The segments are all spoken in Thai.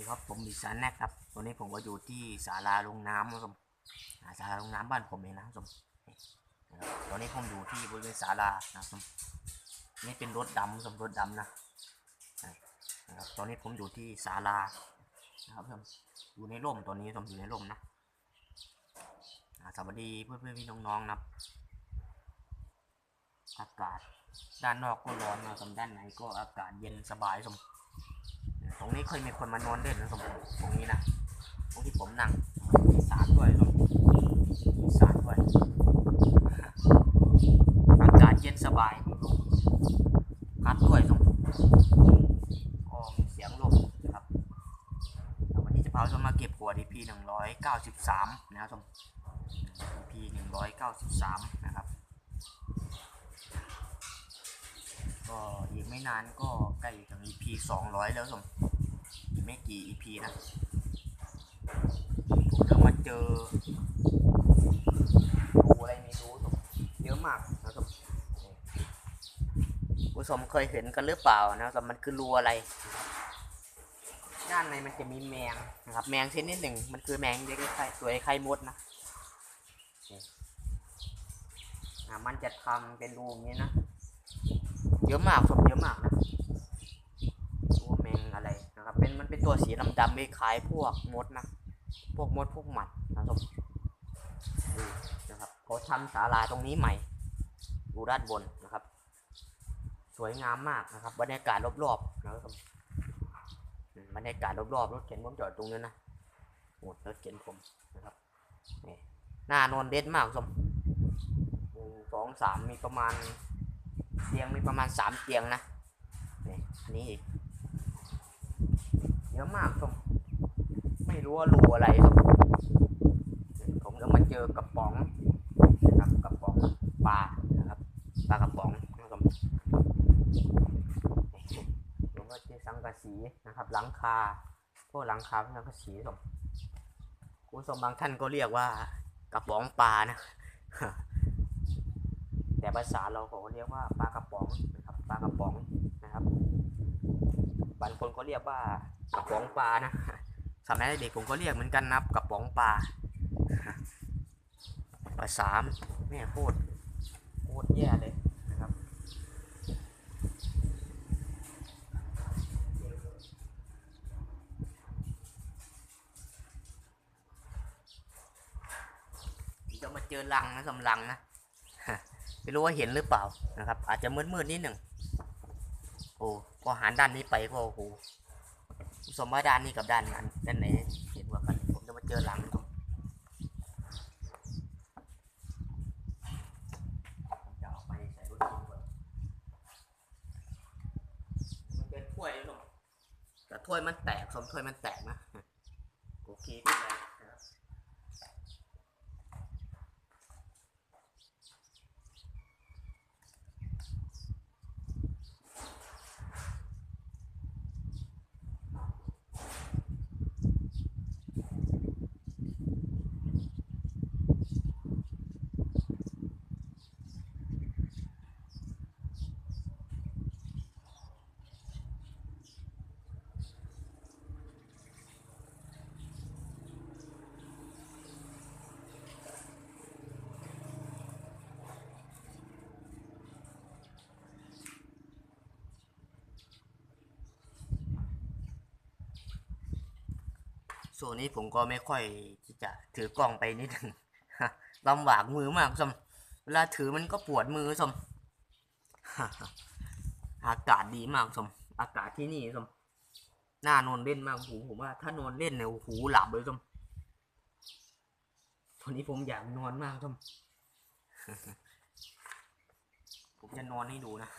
ดีครับผมดิฉันแนกครับตอนนี้ผมก็อยู่ที่ศาลาลงน้ำนะครับอ่าศาลาลงน้ำบ้านผมเองนะครับนี่นะครับตอนนี้ผมอยู่ที่บริเวณศาลานะครับนี่เป็นรถดำสมรถดำนะนะครับตอนนี้ผมอยู่ที่ศาลานะครับผมอยู่ในร่มตอนนี้ผมอยู่ในร่มนะสวัสดีเพื่อนเพื่อนๆพี่น้องๆนะครับอากาศด้านนอกก็ร้อนนะครับด้านในก็อากาศเย็นสบายสม ตรงนี้เคยมีคนมานอนเล่นนะสมมติตรงนี้นะตรงที่ผมนั่งมีสารด้วยสมมีสารด้วยอากาศเย็นสบายมีลมพัดด้วยสมก็มีเสียงลมนะครับวันนี้จะพาชมมาเก็บขวด EP หนึ่งร้อยเก้าสิบสามนะครับชม EP หนึ่งร้อยเก้าสิบสามนะครับก็อีกไม่นานก็ใกล้ถึง EP สองร้อยแล้วสมอีก ไม่กี่ EP นะ ผมจะมาเจอรูอะไรไม่รู้สมเยอะมากนะสมผู้ชมเคยเห็นกันหรือเปล่านะครับมันคือรูอะไรด้านในมันจะมีแมงนะครับ แมงชนิดหนึ่งมันคือแมงเล็กๆคล้ายๆตัวไอ้ไข่มดนะมันจะทำเป็นรูอย่างนี้นะ เยอะมากสมเยอะมากนะตัวแมงอะไรนะครับ เป็นมันเป็นตัวสีดำๆคล้ายพวกมดนะ พวกมดพวกหมัดนะครับดูนะครับเขาทำศาลาตรงนี้ใหม่ดูด้านบนนะครับ สวยงามมากนะครับบรรยากาศรอบๆนะครับอืมบรรยากาศรอบๆรถเข็นผมจอดตรงนี้นะหมดรถเข็นผมนะครับนี่หน้านอนเด็ดมากสมหนึ่งสองสามมีประมาณเตียงมีประมาณสามเตียงนะนี่อันนี้อีก ยอะมากครับไม่รู้ว่ารูอะไรครับผมก็มาเจอกระป๋องนะครับกระป๋องปลานะครับปลากระป๋องนะครับผมก็เจอสังกะสีนะครับหลังคาพวกหลังคาสังกะสีครับคุณผู้ชมบางท่านก็เรียกว่ากระป๋องปลานะแต่ภาษาเราเขาเรียกว่าปลากระป๋องนะครับปลากระป๋องนะครับบางคนก็เรียกว่า กระป๋องปลานะสมัยเด็กผมก็เรียกเหมือนกันนะครับกระป๋องปลาภาษามแม่โคตรโคตรแย่เลยนะครับจะมาเจอรังนะสำลังนะไม่รู้ว่าเห็นหรือเปล่านะครับ อาจจะมืดๆนิดหนึ่งโอ้พอหันด้านนี้ไปก็โอ้โห สมว่าด้านนี้กับด้านนั้นด้านไหนเห็นว่ากันผมจะมาเจอหลังตรงผมจะเอาไปใส่รถคูบันมันเป็นถ้วยลงแต่ถ้วยมันแตกสมถ้วยมันแตกนะโอเคเป็นไร นะครับส่วนนี้ผมก็ไม่ค่อยที่จะถือกล้องไปนิดนึงลำบากมือมากสมเวลาถือมันก็ปวดมือสมอากาศดีมากสมอากาศที่นี่สมน่านอนเล่นมากโอ้โหผมว่าถ้านอนเล่นเนี่ยโอ้โหหลับเลยสมตอนนี้ผมอยากนอนมากสมผมจะนอนให้ดูนะ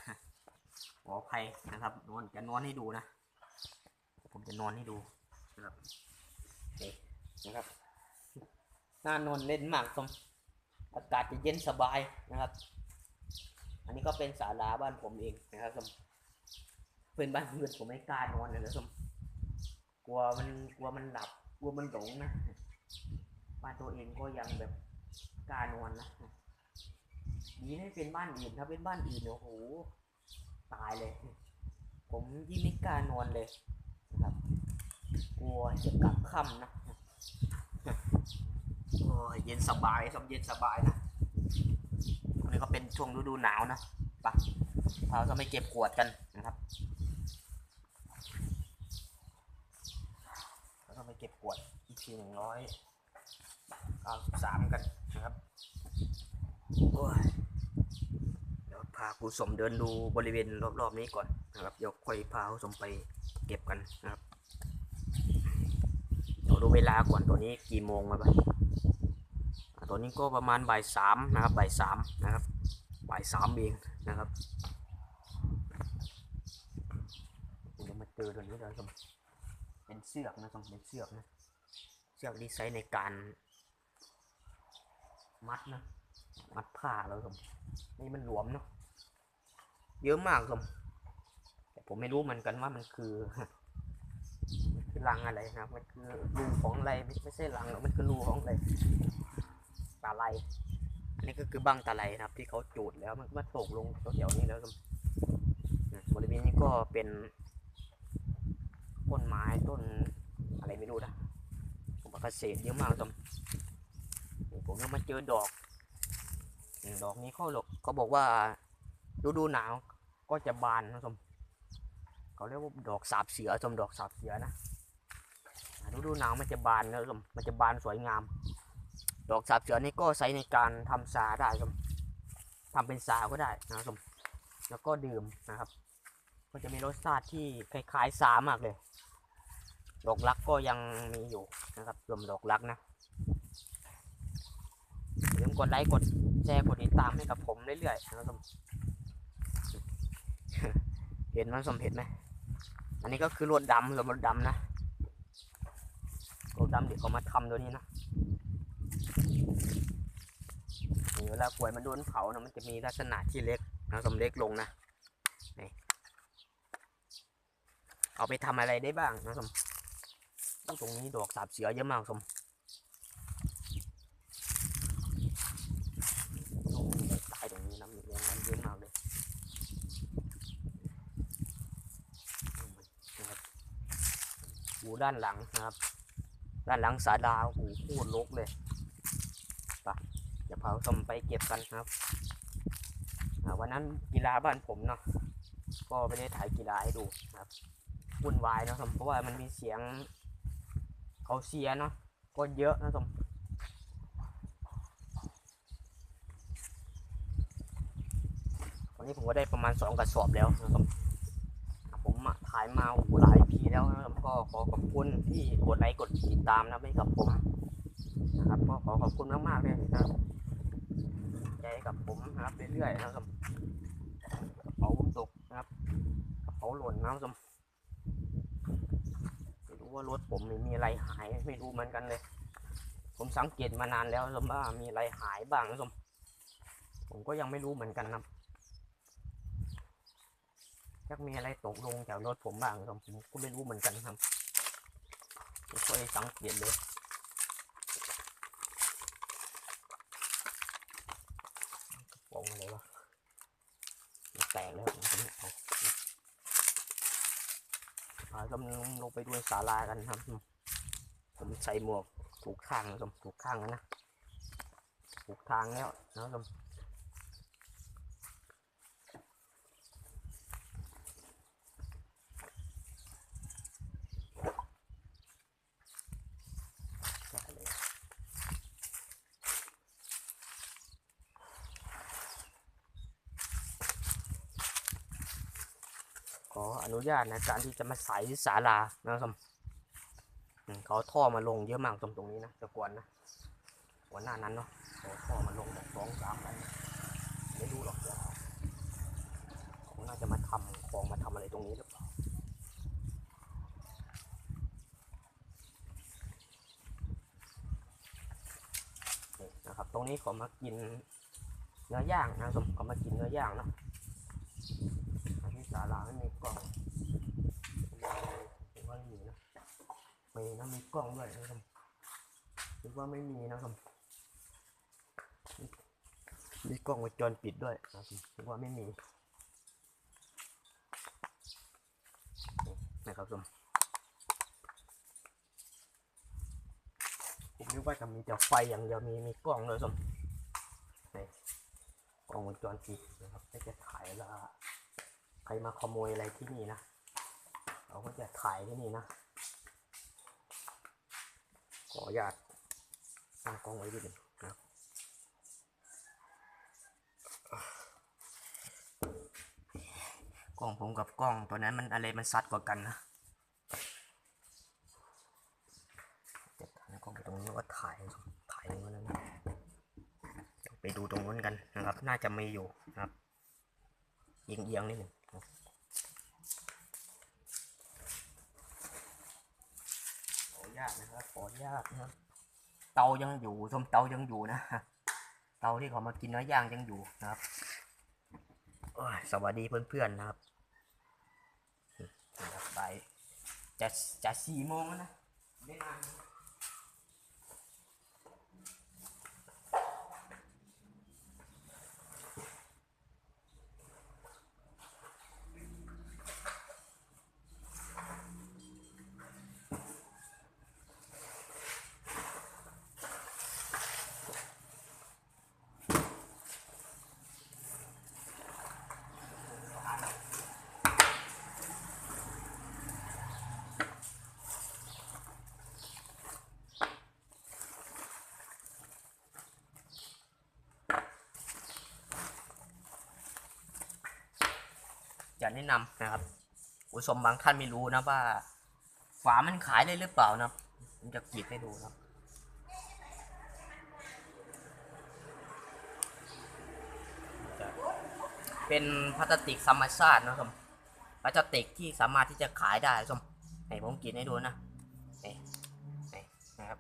ขออภัยนะครับนอนจะนอนให้ดูนะ ผมจะนอนให้ดูนะครับ นะครับหน้านอนเล่นมากตรงอากาศจะเย็นสบายนะครับ อันนี้ก็เป็นศาลาบ้านผมเองนะครับสมเพื่อนบ้านเพื่อนผมไม่กล้านอนเลยนะสมกลัวมันกลัวมันหลับกลัวมันหลงนะบ้านตัวเองก็ยังแบบกล้านอนนะดีไม่เป็นบ้านอื่นถ้าเป็นบ้านอื่นโอ้โหตายเลย ผมยิ่งไม่กล้านอนเลย นะครับกลัวจะกลับค่ำนะโอ้ยเย็นสบายสมเย็นสบายนะอันนี้ก็เป็นช่วงฤดูหนาวนะไปะเราจะไม่เก็บขวดกันนะครับเราจะไม่เก็บขวดอีกทีหนึ่งร้อยเก้าสิบสามกันนะครับโอ้ยเดี๋ยวพาครูสมเดินดูบริเวณรอบๆนี้ก่อนนะครับเดี๋ยวค่อยพาครูสมไปเก็บกันนะครับ ดูเวลาก่อนตัวนี้กี่โมงมาบ้างตัวนี้ก็ประมาณบ่ายสามนะครับบ่ายสามนะครับบ่ายสามเองนะครับเดี๋ยวมาเจอตัวนี้เลยครับเป็นเสือกนะครับเป็นเสือกนะเสือกที่ใช้ในการมัดนะมัดผ้าแล้วครับนี่มันหลวมเนาะเยอะมากครับแต่ผมไม่รู้เหมือนกันว่ามันคือ คือรังอะไรนะมันคือรูของอะไรไม่ใช่รังหรอกมันคือรูของอะไรตาไลอันนี้ก็คือบั้งตาไลนะครับ ที่เขาจูดแล้วมันก็มาตกลงแถวๆนี้แล้วครับบริเวณนี้ก็เป็นต้นไม้ต้นอะไรไม่รู้นะผมว่าเกษตรเยอะมากครับผมยังมาเจอดอกดอกนี้เขาหลกเขาบอกว่าฤดูหนาวก็จะบานนะครับเขาเรียกว่าดอกสาบเสือชมดอกสาบเสือนะ ฤดูหนาวมันจะบานนะครับมันจะบานสวยงาม ดอกสาบเสือนี่ก็ใช้ในการทำสาได้ครับทำเป็นสาก็ได้นะครับแล้วก็ดื่มนะครับ ก็จะมีรสชาติที่คล้ายๆสามากเลย ดอกรักก็ยังมีอยู่นะครับรวมดอกรักนะอย่าลืมกดไลค์กดแชร์กดติดตามให้กับผมเรื่อยๆนะครับเห็นไหมสมเห็นไหมอันนี้ก็คือรถดำสมรถดำนะ รถดำเดี๋ยวเขามาทำตัวนี้นะเวลากล้วยมันโดนเผานะมันจะมีลักษณะที่เล็กนะสมเล็กลงนะนี่เอาไปทำอะไรได้บ้างนะสมตรงนี้ดอกสาบเสือเยอะมากสมโอ้ยตายตรงนี้นะมีแรงมันเยอะมากเลยดูด้านหลังนะครับ ด้านหลังศาลาโอ้โหโคตรรกเลยเดี๋ยวพาชมไปเก็บกันครับวันนั้นกีฬาบ้านผมเนาะก็ไม่ได้ถ่ายกีฬาให้ดูครับวุ่นวายนะครับเพราะว่ามันมีเสียงเขาเชียเนาะก็เยอะนะครับวันนี้ผมก็ได้ประมาณสองกระสอบแล้วนะครับอ่าผม ถ่ายมาหลายปีแล้วนะครับก็ขอขอบคุณที่กดไลค์กดติดตามนะให้กับผมนะครับก็ขอขอบคุณมากๆเลยนะครับใจกับผมนะครับเรื่อยๆนะครับกระเป๋าผมตกนะครับกระเป๋าหล่นนะครับไม่รู้ว่ารถผมมีอะไรหายไม่รู้เหมือนกันเลย ผมสังเกตมานานแล้วนะครับว่ามีอะไรหายบ้างนะครับผมก็ยังไม่รู้เหมือนกันนะครับ จักมีอะไรตกลงจากรถผมบ้างครับผมก็ไม่รู้เหมือนกันครับไม่ค่อยสังเกตเลยวงอะไรวะแตกแล้วผมจะไม่เอาพากำลังลงไปดูศาลากันครับ ผมใส่หมวกถูกข้างนะครับถูกข้างนะถูกทางแล้วนะครับได้เลย ขออ นุญาตในการที่จะมาใส่ศาลานะครับอืมเขาท่อมาลงเยอะมากตรงตรงนี้นะตะกวนนะวันหน้านั้นเนาะเขาท่อมาลงแบบสองสามอันไม่รู้หรอกเดี๋ยวเขาน่าจะมาทำคลองมาทำอะไรตรงนี้หรือเปล่านี่นะครับ ตรงนี้เขามากินเนื้อย่างนะครับเขามากินเนื้อย่างเนาะที่ศาลาไม่มีกล้อง ผมว่าไม่มีนะมีนะมีกล้องด้วยนะครับคิดว่าไม่มีนะครับมีกล้องวงจรปิดด้วยนะครับคิดว่าไม่มีนะครับชมกว่าจะมีแต่ไฟอย่างเดียวมีมีกล้องเลยสมนี่กล้องวงจรปิดนะครับก็จะถ่ายล้วใครมาขโมยอะไรที่นี่นะ เราก็จะถ่ายที่นี่นะขออนุญาตตั้งกล้องไว้นิดหนึ่งนะกล้องผมกับกล้องตัวนั้นมันอะไรมันซัดกว่ากันนะเดี๋ยวถ่ายกล้องไปตรงนี้ว่าถ่ายถ่ายตรงนั้นนะเดี๋ยไปดูตรงนู้นกันนะครับ น่าจะมีอยู่นะครับเอียงเอียงๆนิดหนึ่งนะครับขออนุ ญาตนะครับขออนุญาตนะครับ เตายังอยู่ชมเตายังอยู่นะเตาที่เขามากินเนื้อย่างยังอยู่นะครับสวัสดีเพื่อนๆนะครับนะครับไปจะจะสี่โมงแล้วนะไม่นาน จะแนะนำนะครับผู้ชมบางท่านไม่รู้นะว่า ฝามันขายได้หรือเปล่านะผมจะกรีดให้ดูนะเป็นพลาสติกธรรมชาตินะครับพลาสติกที่สามารถที่จะขายได้ชมให้ผมกรีดให้ดูนะนี่นี่นะครับ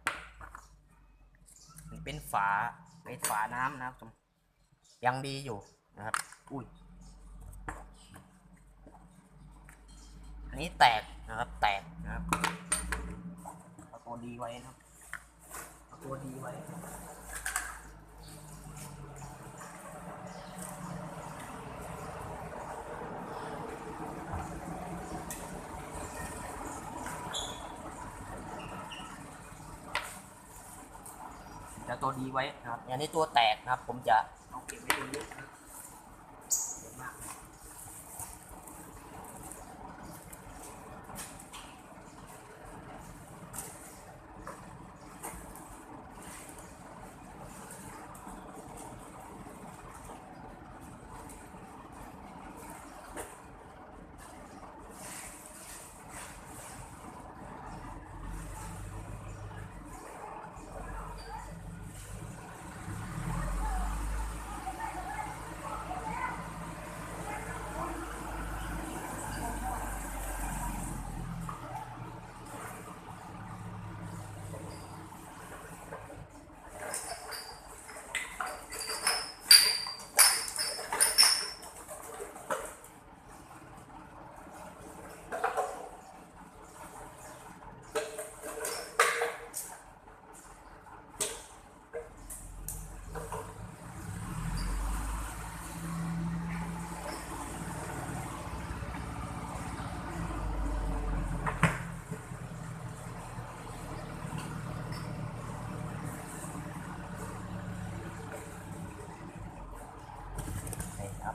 มันเป็นฝาเป็นฝาน้ำนะครับชมยังดีอยู่นะครับ อุ้ย อันนี้แตกนะครับ แตกนะครับเอาตัวดีไว้นะครับเอาตัวดีไว้จะตัวดีไว้นะครับอันนี้ตัวแตกนะครับ ผมจะเอาเก็บไว้ต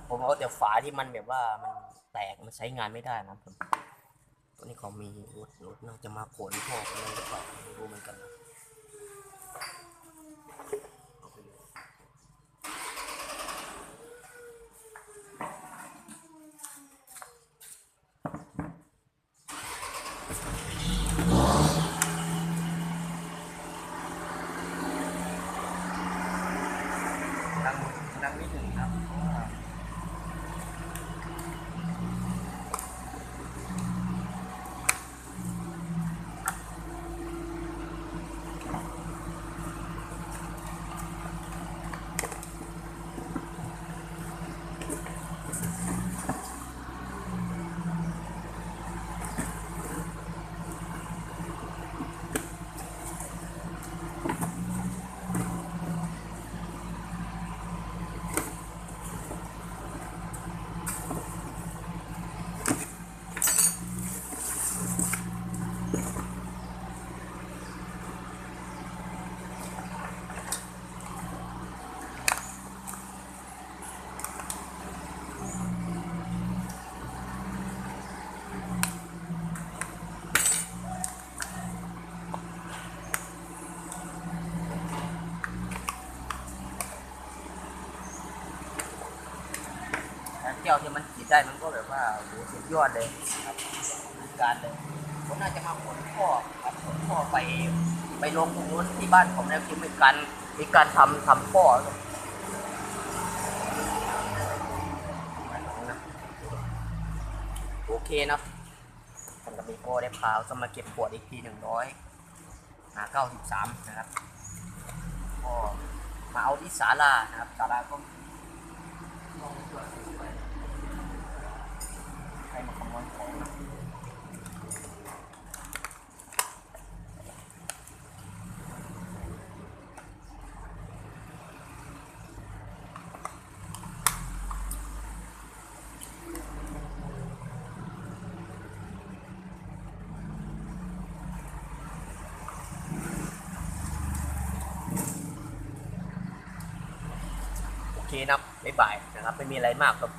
ผมเอาแต่ฝาที่มันแบบว่ามันแตกมันใช้งานไม่ได้นะผมตัวนี้เขามีรถรถน่าจะมาขนพวกอะไรหรือเปล่าไม่รู้เหมือนกันนะเอาไปเลยดังดังนิดหนึ่งครับเพราะว่า ก้วที่มันขีดได้มันก็แบบว่าโหสุดยอดเลยครับมีการเลยผมน่าจะมาขนพ่อครับขนพ่อไปไปลงตรงนู้นที่บ้านผมแล้วคือมีการมีการทำทำพ่อโอเคนะผมกับมีโก้ได้พาจะมาเก็บขวดอีกทีหนึ่งร้อยหาเก้าสิบสามนะครับก็มาเอาที่ศาลานะครับศาลาก็ ใครมาขโมยของนะโอเคนะ บ๊ายบายนะครับ ไม่มีอะไรมากครับ